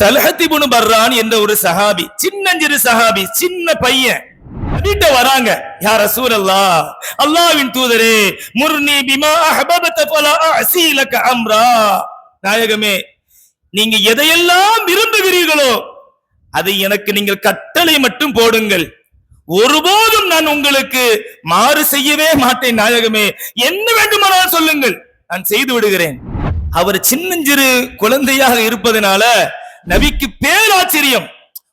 தலஹத்திபுனு பர்ரான் என்ற ஒரு சஹாபி சின்னஞ்சிறு சஹாபி சின்ன பையன். வீட்ட வராங்க. யார் ரசூலல்லா அல்லாஹ்வின் தூதரே முர்னி பிமா அஹ்பபத ஃபலா அஸீலக அம்ரா. நாயகமே நீங்க எதையெல்லாம் விரும்புகிறீர்களோ அதை எனக்கு நீங்கள் கட்டளை மட்டும் போடுங்கள். ஒருபோதும் நான் உங்களுக்கு மாறு செய்யவே மாட்டேன் நாயகமே. என்ன வேண்டுமானால் சொல்லுங்கள். நான் செய்து விடுகிறேன். அவர் சின்னஞ்சிறு குழந்தையாக இருப்பதனால நபிக்கு பேராச்சரியம்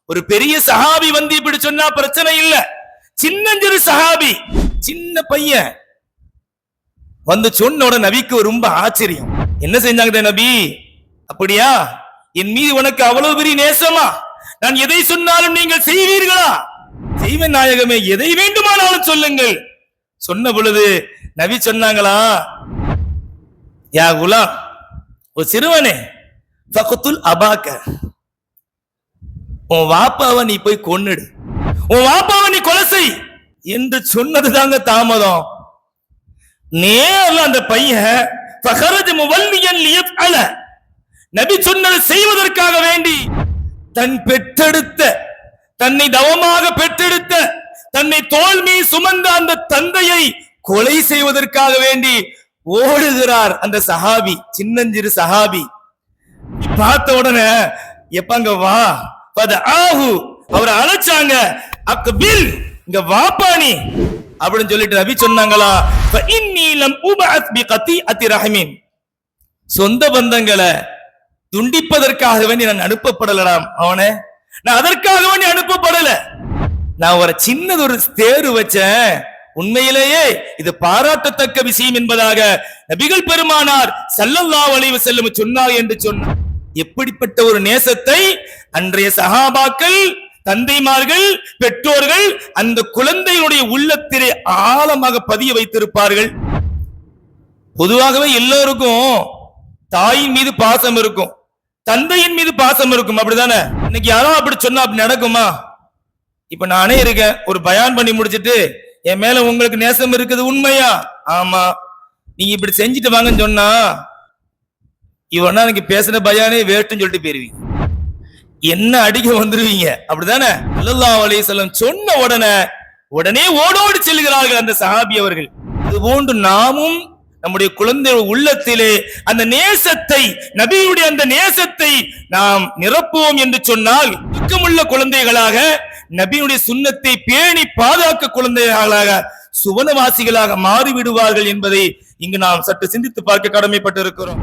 ஒரு பெரிய சஹாபி வந்து இப்படி சொன்னா பிரச்சனை இல்ல. சின்னஞ்சிறு சஹாபி சின்ன பையன். வந்து சொன்னோட நபிக்கு ரொம்ப ஆச்சரியம். என்ன செஞ்சாங்க நபி? அப்படியா? என் மீது உனக்கு அவ்வளவு பெரிய நேசமா? நான் எதை சொன்னாலும் நீங்கள் செய்வீர்களா? தெய்வ நாயகமே எதை வேண்டுமானாலும் சொல்லுங்கள். சொன்ன பொழுது நபி சொன்னாங்களா யா குலாம் ஒரு சிறுவனே ஃபகுத்துல் அபாக்க உன் வாப்பாவை நீ போய் கொன்னுடு. உன் வாப்பாவை நீ கொலை செய் என்று சொன்னது தாங்க தாமதம். நேரில் அந்த பையன் ஃபகரஜ முவல்லியன் லியஃஅல நபி சொன்னதை செய்வதற்காக வேண்டி தன் பெற்றெடுத்த தன்னை தவமாக பெற்றெடுத்த தன்னை தோல் சுமந்த அந்த தந்தையை கொலை செய்வதற்காக வேண்டி ஓடுகிறார் அந்த சஹாபி சின்னஞ்சிறு சஹாபி. பார்த்த உடனே எப்பங்க வா? பத ஆஹு அவரை அழைச்சாங்க. அக்பில் இங்க வாப்பானி நீ. அப்படின்னு சொல்லிட்டு நபி சொன்னாங்களா? "ஃப இன்னீ லம் உபஅத் பி கத்திஅத்தி ரஹமீன். சொந்த பந்தங்களை துண்டிப்பதற்காக வேண்டி நான் அனுப்பப்படலாம் அவனே நான் அதற்காக வேண்டி அனுப்பப்படல. நான் ஒரு சின்னது ஒரு தேர்வு வச்சேன். உண்மையிலேயே இது பாராட்டத்தக்க விஷயம் என்பதாக நபிகள் பெருமானார் ஸல்லல்லாஹு வளைவு செல்லும் சொன்னார் என்று சொன்னார். எப்படிப்பட்ட ஒரு நேசத்தை அன்றைய சகாபாக்கள் தந்தைமார்கள் பெற்றோர்கள் அந்த குழந்தைகளுடைய உள்ளத்திலே ஆழமாக பதிய வைத்திருப்பார்கள். பொதுவாகவே எல்லோருக்கும் தாயின் மீது பாசம் இருக்கும். தந்தையின் மீது பாசம் இருக்கும். அப்படிதானே? இன்னைக்கு யாரோ அப்படி சொன்னா அப்படி நடக்குமா? இப்ப நானே இருக்கேன். ஒரு பயான் பண்ணி முடிச்சிட்டு என் மேல உங்களுக்கு நேசம் இருக்குது உண்மையா? ஆமா. நீங்க இப்படி செஞ்சுட்டு வாங்கன்னு சொன்னா இவனா எனக்கு பேசின பயானே வேட்டுன்னு சொல்லிட்டு போயிருவீங்க. என்ன அடிக்க வந்துருவீங்க? அப்படிதானே? அல்லாஹ் அலைஹிஸ்ஸலாம் சொன்ன உடனே உடனே ஓடோடி செல்கிறார்கள் அந்த சஹாபி அவர்கள். இது போன்று நாமும் நம்முடைய குழந்தை உள்ளத்திலே அந்த நேசத்தை நபியுடைய அந்த நேசத்தை நாம் நிரப்புவோம் என்று சொன்னால் துக்கமுள்ள குழந்தைகளாக நபியுடைய சுண்ணத்தை பேணி பாதுகாக்க குழந்தைகளாக சுவனவாசிகளாக மாறிவிடுவார்கள் என்பதை இங்கு நாம் சற்று சிந்தித்து பார்க்க கடமைப்பட்டிருக்கிறோம்.